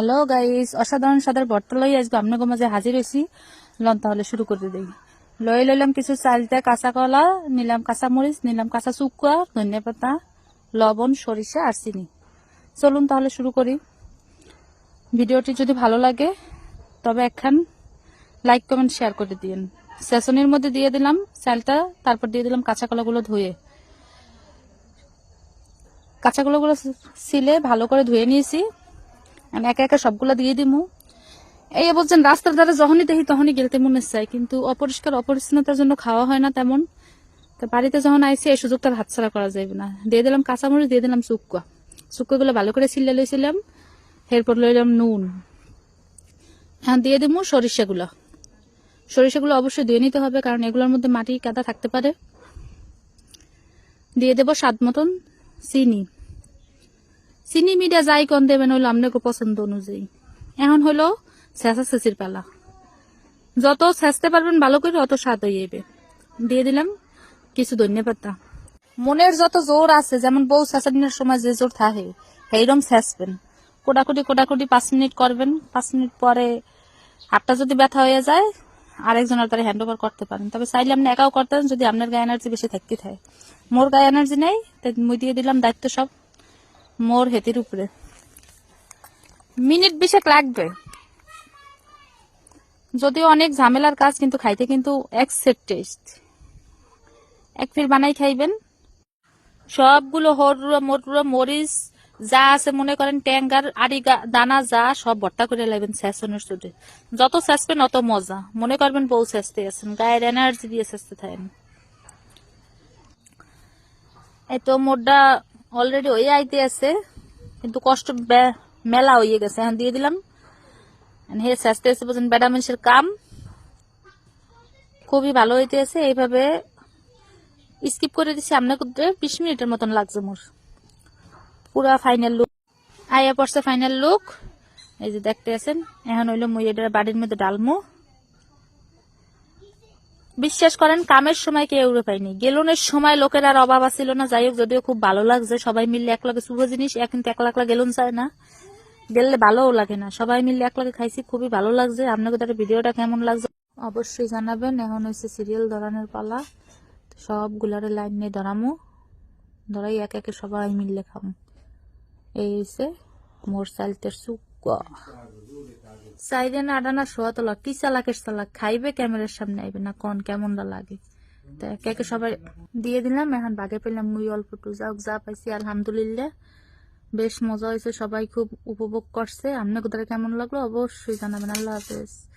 Hello guys অসাধারণ সাদার ভর্তা লই আজকে আপনাকে মাঝে হাজির হয়েছি। লন, তাহলে শুরু করে দিই। লই লইলাম কিছু চালতে কাঁচা কলা, নিলাম কাঁচা মরিচ, নিলাম কাঁচা চুকুয়া ধনিয়া পাতা, লবণ, সরিষা আর চিনি। চলুন তাহলে শুরু করি। ভিডিওটি যদি ভালো লাগে, তবে একখান লাইক কমেন্ট শেয়ার করে দিন সেশনের মধ্যে দিয়ে দিলাম চালটা, তারপর দিয়ে দিলাম কাঁচা কলাগুলো ধুয়ে। কাঁচা কলাগুলো ছিলে ভালো করে ধুয়ে নিয়েছি। আমি একা একা সবগুলা দিয়ে দিমু। এই বলছেন, রাস্তার ধারে যখনই দেখি তখনই গেলতে মনে চাই, কিন্তু অপরিষ্কার অপরিচ্ছন্নতার জন্য খাওয়া হয় না তেমন। তো বাড়িতে যখন আইসি, এই সুযোগটা হাতছাড়া করা যাবে না। দিয়ে দিলাম কাঁচামরিচ, দিয়ে দিলাম চুক্কা চুক্কাগুলো ভালো করে ছিলে লইছিলাম, এরপর লইলাম নুন। হ্যাঁ দিয়ে দিবো সরিষাগুলো। সরিষাগুলো অবশ্যই দিয়ে নিতে হবে, কারণ এগুলোর মধ্যে মাটি কাদা থাকতে পারে। দিয়ে দেবো স্বাদ মতন চিনি। চিনি মিডিয়া যাই কন দেবেন হইল আপনাকে পছন্দ অনুযায়ী। এখন হইল ছেঁচা ছেঁচির পালা। যত ছেঁচতে পারবেন ভালো করে অত স্বাদ হয়ে যাবে। দিয়ে দিলাম কিছু ধনিয়া পাতা। মনের যত জোর আছে, যেমন বউ ছেঁচানোর সময় যে জোর থাকে সেইরকম ছেঁচবেন কোটাকুটি কোটাকুটি পাঁচ মিনিট করবেন। পাঁচ মিনিট পরে হাতটা যদি ব্যথা হয়ে যায় আরেকজনের তারা হ্যান্ড ওভার করতে পারেন। তবে চাইলে আপনি একাও করতেন যদি আপনার গায়ে এনার্জি বেশি থাকতে থাকে। মোর গায়ে এনার্জি নেই তাই মুই দিয়ে দিলাম দায়িত্ব সব। মোর হেতির উপরে। মিনিট বিশেক লাগবে। যদিও অনেক ঝামেলার কাজ, কিন্তু খাইতে কিন্তু এক সেট টেস্ট এক ফির বানাই খাইবেন। সবগুলো হরুয়া, মরুয়া, মরিচ, যা আছে, মনে করেন ট্যাঙ্গার আড়ি দানা, যা, সব ভর্তা করে লাগবেন স্যাসনের সুদে যত স্যাসবেন অত মজা। মনে করবেন বউ স্যাসতে আছেন, গায়ের এনার্জি দিয়ে স্যাসতে থাকেন। এই তো মোডটা অলরেডি হয়ে আইতে আছে, কিন্তু কষ্ট মেলা হয়ে গেছে। এখন দিয়ে দিলাম। হে স্যাসতে আছে বলছেন বেড়া মানুষের কাম খুবই ভালো হইতে আছে, এইভাবে স্কিপ করে দিছি। আপনাকে বিশ মিনিটের মতন লাগছে মোর। পুরা ফাইনাল লুক আইয়া পড়ছে ফাইনাল লুক এই যে দেখতে আছেন। এখন হইল মুই এটা বাড়ির মধ্যে ডালমু বিশ্বাস করেন, কামের সময় কেউ উড়ে পাইনি গেলনের সময় লোকের আর অভাব আছিল না। যাই হোক, যদিও খুব ভালো লাগছে। সবাই মিললে এক লগে শুভ জিনিস, এক কিন্তু একলা একলা গেলন চায় না। গেলে ভালোও লাগে না। সবাই মিললে এক লগে খাইছি, খুবই ভালো লাগছে। আপনাকে তার ভিডিওটা কেমন লাগছে? অবশ্যই জানাবেন। এখন হচ্ছে সিরিয়াল ধরানোর পালা। সবগুলারে লাইন নিয়ে ধরামো। ধরাই এক একে সবাই মিললে খামু। এই হচ্ছে মোর সালতের সুক্কা সাইডে না আডানা শোয়া তোলা, কি চালাকের চালাক? খাইবে ক্যামেরার সামনে আইবে না কোন, কেমনটা লাগে? তা একে একে সবাই দিয়ে দিলাম, এখন বাগে পেলাম মুই অল্প টু যাও, যা পাইছি, আলহামদুলিল্লাহ। বেশ মজা হয়েছে, সবাই খুব উপভোগ করছে। আপনার কোথায় কেমন লাগল? অবশ্যই জানাবেন। আল্লাহ হাফেজ।